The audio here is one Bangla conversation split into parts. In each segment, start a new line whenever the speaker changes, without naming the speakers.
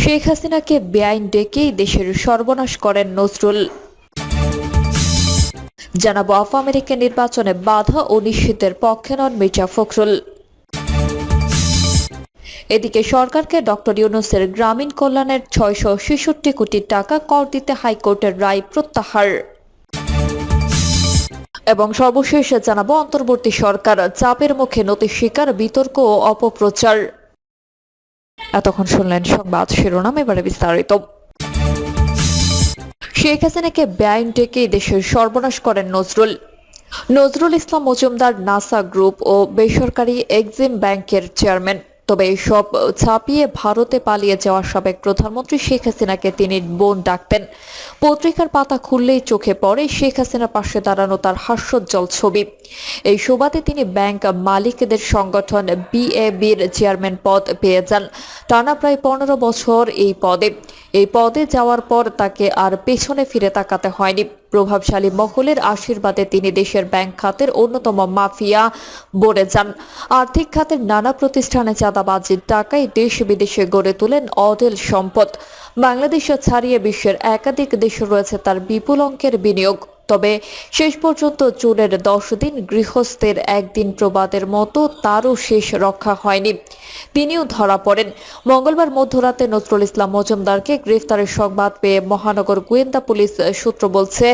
শেখ হাসিনাকে বেআইন ডেকেই দেশের সর্বনাশ করেন নজরুল। জানাব আফ আমেরিকা নির্বাচনে বাধা ও নিষিদ্ধের পক্ষে নন মির্জা ফখরুল। এদিকে সরকারকে ডক্টর ইউনুসের গ্রামীণ কল্যাণের ছয়শো ছেষট্টি কোটি টাকা কর দিতে হাইকোর্টের রায় প্রত্যাহার। এবং সর্বশেষ জানাব অন্তর্বর্তী সরকার চাপের মুখে নতি শিকার বিতর্ক ও অপপ্রচার। এতক্ষণ শুনলেন সংবাদ শিরোনাম, এবারে বিস্তারিত। শেখ হাসিনাকে বেআইন ডেকে দেশের সর্বনাশ করেন নজরুল। নজরুল ইসলাম মজুমদার নাসা গ্রুপ ও বেসরকারি এক্সিম ব্যাংকের চেয়ারম্যান। তবে এসব ছাপিয়ে ভারতে পালিয়ে যাওয়া সাবেক প্রধানমন্ত্রী শেখ হাসিনাকে তিনি বোন ডাকতেন পত্রিকার পাতা খুললেই চোখে পড়ে শেখ হাসিনার পাশে দাঁড়ানো তার হাস্যোজ্জ্বল ছবি। এই সুবাদে তিনি ব্যাংক মালিকদের সংগঠন বিএবির চেয়ারম্যান পদ পেয়ে যান। টানা প্রায় পনেরো বছর এই পদে। এই পদে যাওয়ার পর তাকে আর পেছনে ফিরে তাকাতে হয়নি। প্রভাবশালী মহলের আশীর্বাদে তিনি দেশের ব্যাংক খাতের অন্যতম মাফিয়া বনে যান। আর্থিক খাতের নানা প্রতিষ্ঠানে চাঁদাবাজির টাকায় দেশ বিদেশে গড়ে তোলেন অদেল সম্পদ। বাংলাদেশে ছাড়িয়ে বিশ্বের একাধিক দেশে রয়েছে তার বিপুল অঙ্কের বিনিয়োগ। তবে শেষ পর্যন্ত চুলের দশ দিন গৃহস্থের একদিন প্রবাদের মতো তারও শেষ রক্ষা হয়নি। তিনিও ধরা পড়েন। মঙ্গলবার মধ্যরাতে নজরুল ইসলাম মজুমদারকে গ্রেফতারের সংবাদ পেয়ে মহানগর গোয়েন্দা পুলিশ সূত্র বলছে,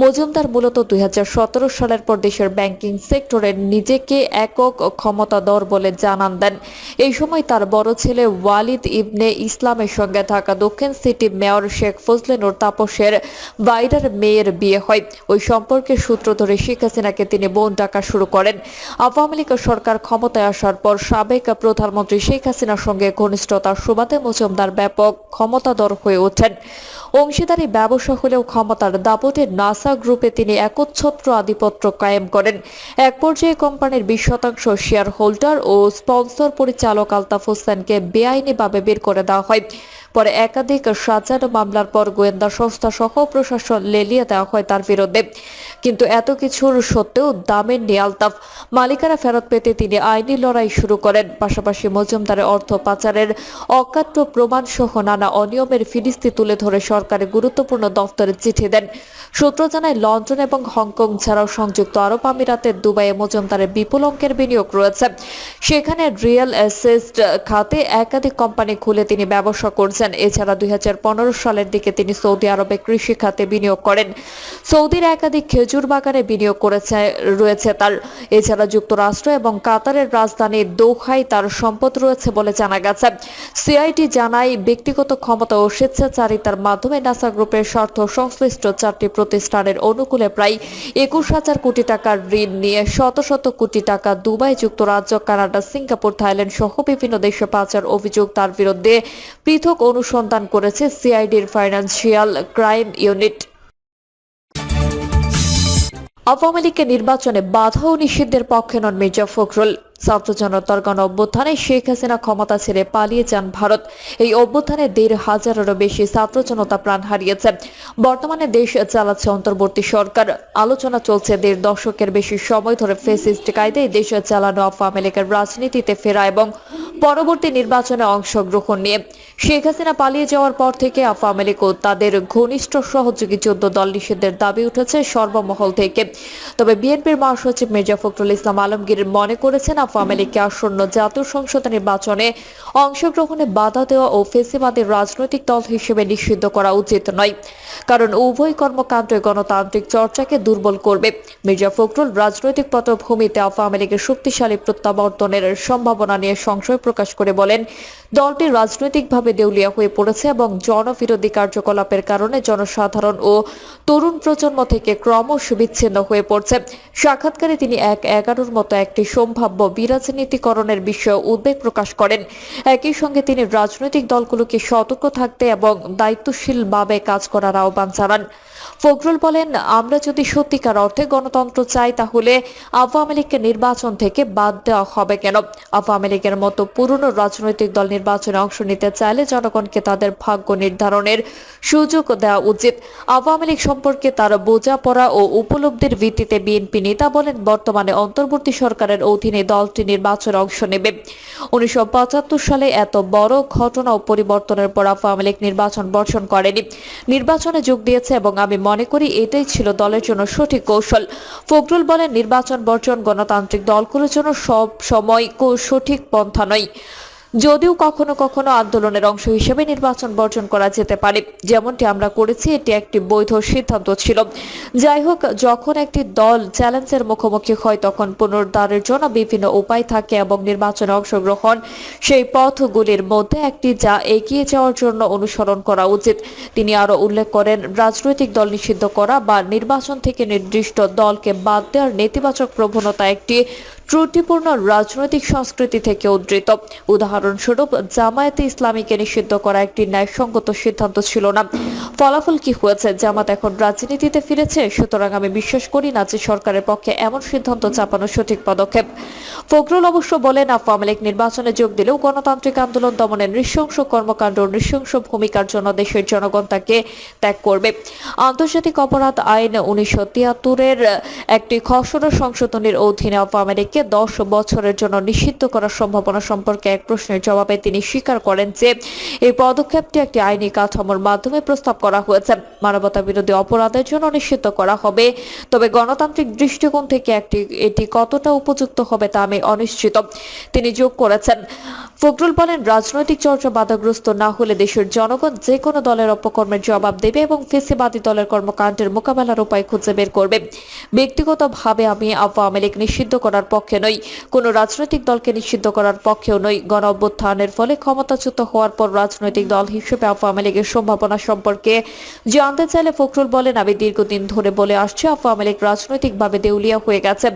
মজুমদার মূলত দুই হাজার সতেরো সালের পর দেশের ব্যাংকিং সেক্টরে নিজেকে একক ক্ষমতাধর বলে জানান দেন। এই সময় তার বড় ছেলে ওয়ালিদ ইবনে ইসলামের সঙ্গে থাকা দক্ষিণ সিটি মেয়র শেখ ফজলেনুর তাপসের বাইরের মেয়ের বিয়ে হয়। ওই সম্পর্কের সূত্র ধরে শেখ হাসিনাকে তিনি বোন ডাকা শুরু করেন। আওয়ামী লীগ সরকার ক্ষমতায় আসার পর সাবেক প্রধানমন্ত্রী শেখ হাসিনার সঙ্গে ঘনিষ্ঠতার সুবাদে মজুমদার ব্যাপক ক্ষমতাধর হয়ে ওঠেন। অংশীদারি ব্যবসা হলেও ক্ষমতার দাপটে নাসা গ্রুপে তিনি একচ্ছত্র আধিপত্য কায়েম করেন। এক পর্যায়ে কোম্পানির বিশ শতাংশ শেয়ার হোল্ডার ও স্পন্সর পরিচালক আলতাফ হোসেনকে বেআইনিভাবে বের করে দেওয়া হয়। পরে একাধিক সাজানো মামলার পর গোয়েন্দা সংস্থা সহ প্রশাসন লেলিয়ে দেওয়া হয় তার বিরুদ্ধে। কিন্তু এত কিছুর সত্ত্বেও দামের আলতাফ মালিকানা ফেরত পেতে তিনি আইনি লড়াই শুরু করেন। পাশাপাশি মজুমদারের অর্থ পাচারের অকাট্য প্রমাণ সহ নানা অনিয়মের ফিরিস্তি তুলে ধরে সরকারের গুরুত্বপূর্ণ দফতরে চিঠি দেন। সূত্র জানায়, লন্ডন এবং হংকং ছাড়াও সংযুক্ত আরব আমিরাতের দুবাইয়ে মজুমদারের বিপুল অঙ্কের বিনিয়োগ রয়েছে। সেখানে রিয়েল এস্টেট খাতে একাধিক কোম্পানি খুলে তিনি ব্যবসা করছেন। এছাড়া দুই হাজার পনেরো সালের দিকে তিনি সৌদি আরবে কৃষি খাতে বিনিয়োগ করেন। সৌদির একাধিক খেজুর বাগানে বিনিয়োগ করেছে, রয়েছে তার, এছাড়া যুক্তরাষ্ট্র এবং কাতারের রাজধানী দোহায় তার সম্পদ রয়েছে বলে জানা গেছে। সিআইটি জানায়, ব্যক্তিগত ক্ষমতা ও স্বেচ্ছাচারিতার মাধ্যমে নাসা গ্রুপের স্বার্থ সংশ্লিষ্ট চারটি প্রতিষ্ঠানের অনুকূলে প্রায় একুশ হাজার কোটি টাকার ঋণ নিয়ে শত শত কোটি টাকা দুবাই যুক্তরাজ্য, কানাডা, সিঙ্গাপুর, থাইল্যান্ড সহ বিভিন্ন দেশে পাচার অভিযোগ তার বিরুদ্ধে পৃথক অনুসন্ধান করেছে সিআইডির ফাইন্যান্সিয়াল ক্রাইম ইউনিট। আওয়ামী লীগের নির্বাচনে বাধা ও নিষিদ্ধের পক্ষে নন মির্জা ফখরুল। গণ অভ্যুত্থানে শেখ হাসিনা ক্ষমতা ছেড়ে পালিয়ে যান ভারত। এই অভ্যুত্থানে দেড় হাজারেরও বেশি ছাত্র জনতা প্রাণ হারিয়েছে। বর্তমানে দেশ চালাচ্ছে অন্তর্বর্তী সরকার। আলোচনা চলছে দেড় দশকের বেশি সময় ধরে ফেসিস্ট কায়দায় দেশে চালানো আওয়ামী লীগের রাজনীতিতে ফেরা এবং পরবর্তী নির্বাচনে অংশগ্রহণ নিয়ে শেখ হাসিনা পালিয়ে যাওয়ার পর থেকে আওয়ামী লীগ ও তাদের ঘনিষ্ঠ সহযোগী চোদ্দ দল নিষেধের দাবি উঠেছে সর্বমহল থেকে। তবে বিএনপির মহাসচিব মির্জা ফখরুল ইসলাম আলমগীর মনে করেছেন আওয়ামী লীগকে আসন্ন জাতীয় সংসদ নির্বাচনে অংশগ্রহণে বাধা দেওয়া ও ফেসিবাদের রাজনৈতিক দল হিসেবে নিষিদ্ধ করা উচিত নয়, কারণ উভয় কর্মকাণ্ড গণতান্ত্রিক চর্চাকে দুর্বল করবে। মির্জা ফখরুল রাজনৈতিক পটভূমিতে আওয়ামী লীগের শক্তিশালী প্রত্যাবর্তনের সম্ভাবনা নিয়ে সংশয় প্রকাশ করে বলেন, দলটি রাজনৈতিকভাবে দেউলিয়া হয়ে পড়েছে এবং জনবিরোধী কার্যকলাপের কারণে জনসাধারণ ও তরুণ প্রজন্ম থেকে ক্রমশ বিচ্ছিন্ন হয়ে পড়ছে। সাক্ষাৎকারে তিনি এক এগারোর মতো একটি সম্ভাব্য বিরাজনীতিকরণের বিষয়ে উদ্বেগ প্রকাশ করেন। একই সঙ্গে তিনি রাজনৈতিক দলগুলোকে সতর্ক থাকতে এবং দায়িত্বশীলভাবে কাজ করার আহ্বান জানান। ফখরুল বলেন, আমরা যদি সত্যিকার অর্থে গণতন্ত্র চাই, তাহলে আওয়ামী লীগকে নির্বাচন থেকে বাদ দেওয়া হবে কেন? আওয়ামী লীগের মতো পুরনো রাজনৈতিক দল নির্বাচনে অংশ নিতে চাইলে জনগণকে তাদের ভাগ্য নির্ধারণের সুযোগ দেওয়া উচিত। আওয়ামী লীগ সম্পর্কে তার বোঝাপড়া ও উপলব্ধির ভিত্তিতে বিএনপি নেতা বলেন, বর্তমানে অন্তর্বর্তী সরকারের অধীনে দলটি নির্বাচনে অংশ নেবে। উনিশশো পঁচাত্তর সালে এত বড় ঘটনা ও পরিবর্তনের পর আওয়ামী লীগ নির্বাচন বর্ষণ করেনি। নির্বাচনে যোগ দিয়েছে এবং আমি মনে করি এটাই ছিল দলের জন্য সঠিক কৌশল। ফখরুল বলেন, নির্বাচন বর্জন গণতান্ত্রিক দলগুলোর জন্য সব সময় সঠিক পন্থা নয়। যদিও কখনো কখনো আন্দোলনের অংশ হিসেবে নির্বাচন বর্জন করা যেতে পারে। যেমনটি আমরা করেছি, এটি একটি বৈধ সিদ্ধান্ত ছিল। যাই হোক, যখন একটি দল চ্যালেঞ্জের মুখোমুখি হয়, তখন পুনরুদ্ধারের জন্য বিভিন্ন উপায় থাকে এবং নির্বাচনে অংশগ্রহণ সেই পথগুলির মধ্যে একটি যা এগিয়ে যাওয়ার জন্য অনুসরণ করা উচিত। তিনি আরও উল্লেখ করেন, রাজনৈতিক দল নিষিদ্ধ করা বা নির্বাচন থেকে নির্দিষ্ট দলকে বাদ দেওয়ার নেতিবাচক প্রবণতা একটি ত্রুটিপূর্ণ রাজনৈতিক সংস্কৃতি থেকে উদ্ধৃত। উদাহরণস্বরূপ, জামায়াতে ইসলামীকে নিষিদ্ধ করা একটি ন্যায়সঙ্গত সিদ্ধান্ত ছিল না। ফলাফল কি হয়েছে? জামাত এখন রাজনীতিতে ফিরেছে, সুতরাং আমি বিশ্বাস করি না যে সরকারের পক্ষে এমন সিদ্ধান্ত চাপানো সঠিক পদক্ষেপ। ফখরুল অবশ্য বলেন, আওয়ামী লীগ নির্বাচনে যোগ দিলেও গণতান্ত্রিক আন্দোলন দমনের নৃশংস কর্মকাণ্ড ও নৃশংস ভূমিকার জন্য দেশের জনগণ তাকে ত্যাগ করবে। আন্তর্জাতিক অপরাধ আইন উনিশশো তিয়াত্তরের একটি খসড়া সংশোধনীর অধীনে আওয়ামী লীগকে দশ বছরের জন্য নিষিদ্ধ করার সম্ভাবনা সম্পর্কে এক প্রশ্নের জবাবে তিনি স্বীকার করেন যে এই পদক্ষেপটি একটি আইনি কাঠামোর মাধ্যমে প্রস্তাব করা হয়েছে। মানবতা বিরোধী অপরাধের জন্য নিষিদ্ধ করা হবে। তবে গণতান্ত্রিক দৃষ্টিকোণ থেকে একটি, এটি কতটা উপযুক্ত হবে তা আমি অনিশ্চিত। তিনি যোগ করেছেন, ফখরুল বলেন, রাজনৈতিক চর্চা বাধাগ্রস্ত না হলে দেশের জনগণ যে কোনো দলের অপকর্মের জবাব দেবে এবং ফেসিবাদী দলের কর্মকাণ্ডের মোকাবেলার উপায় খুঁজে বের করবে। ব্যক্তিগতভাবে আমি আওয়ামী লীগ নিষিদ্ধ করার পক্ষে নই। কোনো রাজনৈতিক দলকে নিষিদ্ধ করার পক্ষেও নই। গণ অভ্যুত্থানের ফলে ক্ষমতাচ্যুত হওয়ার পর রাজনৈতিক দল হিসেবে আওয়ামী লীগের সম্ভাবনা সম্পর্কে জানতে চাইলে ফখরুল বলেন, আমি দীর্ঘদিন ধরে বলে আসছি, আওয়ামী লীগ রাজনৈতিকভাবে দেউলিয়া হয়ে গেছে।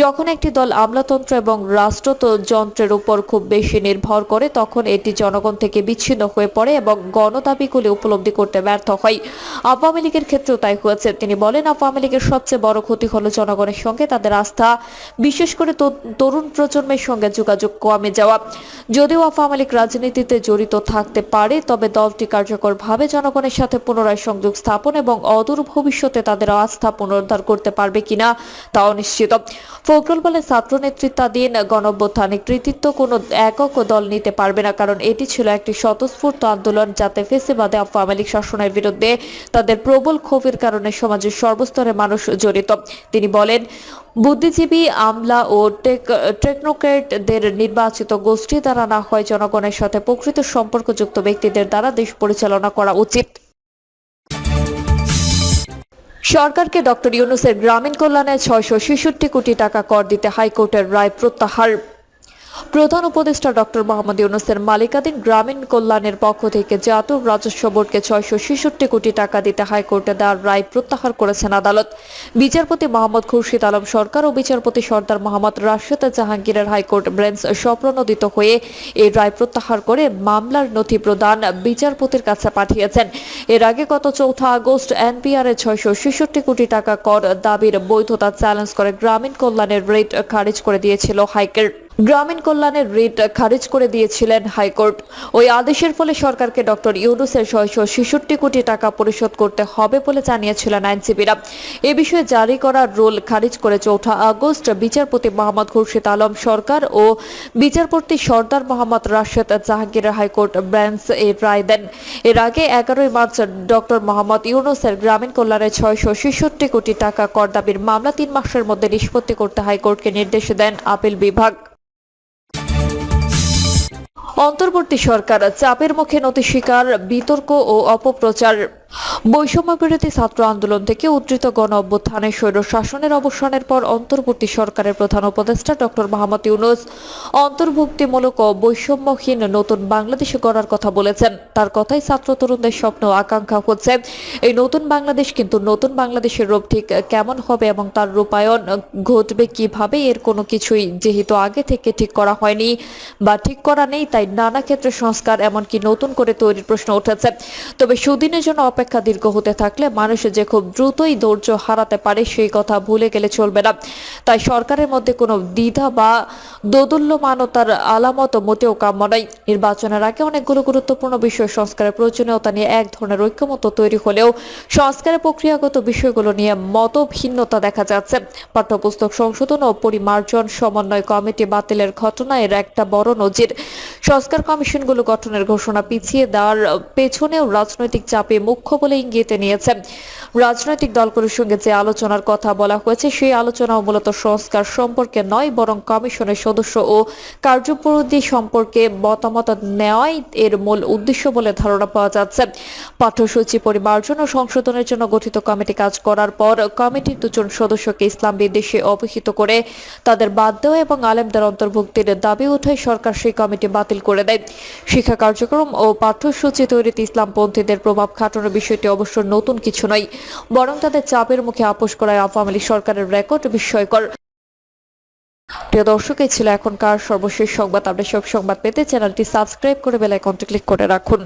যখন একটি দল আমলাতন্ত্র এবং রাষ্ট্রযন্ত্রের উপর খুব বেশি নির্ভর করে, তখন এটি জনগণ থেকে বিচ্ছিন্ন হয়ে পড়ে এবং গণদাবিগুলি উপলব্ধি করতে ব্যর্থ হয়। আওয়ামী লীগের ক্ষেত্রেও তাই হয়েছে। তিনি বলেন, আওয়ামী লীগের সবচেয়ে বড় ক্ষতি হলো জনগণের সঙ্গে তাদের আস্থা, বিশেষ করে তরুণ প্রজন্মের সঙ্গে যোগাযোগ কমে যাওয়া। যদিও আওয়ামী লীগ রাজনীতিতে জড়িত থাকতে পারে, তবে দলটি কার্যকরভাবে জনগণের সাথে পুনরায় সংযোগ স্থাপন এবং অদূর ভবিষ্যতে তাদের আস্থা পুনরুদ্ধার করতে পারবে কিনা তা অনিশ্চিত ফখরুল বলে ছাত্র নেতৃত্বাধীন গণঅভ্যুত্থানে কৃতিত্ব কোনো একক দল নিতে পারবে না, কারণ এটি ছিল একটি স্বতঃস্ফূর্ত আন্দোলন যাতে ফেসিবাদে আওয়ামী লীগ শাসনের বিরুদ্ধে তাদের প্রবল ক্ষোভের কারণে সমাজের সর্বস্তরের মানুষ জড়িত। তিনি বলেন বুদ্ধিজীবী আমলা ও টেকনোক্রেটদের নির্বাচিত গোষ্ঠী দ্বারা না হয় জনগণের সাথে প্রকৃত সম্পর্কযুক্ত ব্যক্তিদের দ্বারা দেশ পরিচালনা করা উচিত। সরকারকে ডক্টর ইউনুসের গ্রামীণ কল্যাণে ছয়শো ছেষট্টি কোটি টাকা কর দিতে হাইকোর্টের রায় প্রত্যাহার। প্রধান উপদেষ্টা ডক্টর মোহাম্মদ ইউনুসের মালিকাধীন গ্রামীণ কল্যাণের পক্ষ থেকে জাতীয় রাজস্ব বোর্ডকে ছয়শো ছেষট্টি কোটি টাকা দিতে হাইকোর্টে দেওয়ার রায় প্রত্যাহার করেছেন আদালত। বিচারপতি মোহাম্মদ খুরশিদ আলম সরকার ও বিচারপতি সর্দার মোহাম্মদ রাশেদ জাহাঙ্গীরের হাইকোর্ট বেঞ্চ স্বপ্রণোদিত হয়ে এই রায় প্রত্যাহার করে মামলার নথি প্রদান বিচারপতির কাছে পাঠিয়েছেন। এর আগে গত চৌঠা আগস্ট এনপিআর এ ছয়শো ছেষট্টি কোটি টাকা কর দাবির বৈধতা চ্যালেঞ্জ করে গ্রামীণ কল্যাণের রিট খারিজ করে দিয়েছিল হাইকোর্ট। গ্রামীণ কল্যাণের রিট খারিজ করে দিয়েছিলেন হাইকোর্ট। ওই আদেশের ফলে সরকারকে ডক্টর ইউনুসের ছয়শো ছেষট্টি কোটি টাকা পরিশোধ করতে হবে বলে জানিয়েছিলেন আইনজীবীরা। এ বিষয়ে জারি করা রুল খারিজ করে চৌঠা আগস্ট বিচারপতি মোহাম্মদ খুরশিদ আলম সরকার ও বিচারপতি Sardar Mohammad Rashed Jahangir high court bench এই রায় দেন। এর আগে এগারোই মার্চ ডক্টর মোহাম্মদ ইউনুসের গ্রামীণ কল্যাণে ছয়শো ছেষট্টি কোটি টাকা কর দাবির মামলা তিন মাসের মধ্যে নিষ্পত্তি করতে হাইকোর্টকে নির্দেশ দেন আপিল বিভাগ। অন্তর্বর্তী সরকার চাপের মুখে নতি স্বীকার, বিতর্ক ও অপপ্রচার। বৈষম্য বিরোধী ছাত্র আন্দোলন থেকে উদ্ধৃত গণ অভ্যুত্থানে স্বৈর শাসনের অবসানের পর অন্তর্বর্তী সরকারের প্রধান উপদেষ্টা ডক্টর মোহাম্মদ ইউনুস অন্তর্ভুক্তিমূলক ও বৈষম্যহীন নতুন বাংলাদেশ গড়ার কথা বলেছেন। তার কথাই ছাত্র তরুণদের স্বপ্ন, আকাঙ্ক্ষা হচ্ছে। এই নতুন বাংলাদেশ কিন্তু নতুন বাংলাদেশের রূপ ঠিক কেমন হবে এবং তার রূপায়ণ ঘটবে কীভাবে, এর কোনো কিছুই যেহেতু আগে থেকে ঠিক করা হয়নি বা ঠিক করা নেই, তাই তাই নানা ক্ষেত্রে সংস্কার এমনকি নতুন করে তৈরির প্রশ্ন উঠেছে। তবে সুদিনের জন্য অপেক্ষা দীর্ঘ হতে থাকলে মানুষ যে খুব দ্রুতই ধৈর্য হারাতে পারে সেই কথা ভুলে গেলে চলবে না। তাই সরকারের মধ্যে কোনো দ্বিধা বা দোদুল্যমানতার আলামত মোটেও কাম্য নয়। নির্বাচনের আগে অনেকগুলো গুরুত্বপূর্ণ বিষয় সংস্কারের প্রয়োজনীয়তা নিয়ে এক ধরনের ঐক্যমত তৈরি হলেও সংস্কারের প্রক্রিয়াগত বিষয়গুলো নিয়ে মত ভিন্নতা দেখা যাচ্ছে। পাঠ্যপুস্তক সংশোধন ও পরিমার্জন সমন্বয় কমিটি বাতিলের ঘটনায় একটা বড় নজির। সংস্কার কমিশনগুলো গঠনের ঘোষণা পিছিয়ে দেওয়ার পেছনেও রাজনৈতিক চাপে মুখ্য বলে ইঙ্গিতে নিয়েছে। রাজনৈতিক দলগুলোর সঙ্গে যে আলোচনার কথা বলা হয়েছে, সেই আলোচনাও মূলত সংস্কার সম্পর্কে নয়, বরং কমিশনের সদস্য ও কার্যপরিধি সম্পর্কে মতামত নেওয়াই এর মূল উদ্দেশ্য বলে ধারণা পাওয়া যাচ্ছে। পাঠ্যসূচি পরিমার্জন ও সংশোধনের জন্য গঠিত কমিটি কাজ করার পর কমিটির দুজন সদস্যকে ইসলাম বিদ্বেষে অভিহিত করে তাদের বাদ দেওয়া এবং আলেমদের অন্তর্ভুক্তির দাবি উঠায় সরকার সেই কমিটি বাতিল করে দেয়। শিক্ষা কার্যক্রম ও পাঠ্যসূচি তৈরিতে ইসলামপন্থীদের প্রভাব খাটানোর বিষয়টি অবশ্য নতুন কিছু নয়, বরং তাদের চাপের মুখে আপোষ করায় আওয়ামী লীগ সরকারের রেকর্ড বিস্ময়কর। প্রিয় দর্শক, এই ছিল এখনকার সর্বশেষ সংবাদ। আপনার সব সংবাদ পেতে চ্যানেলটি সাবস্ক্রাইব করে বেল আইকনটি ক্লিক করে রাখুন।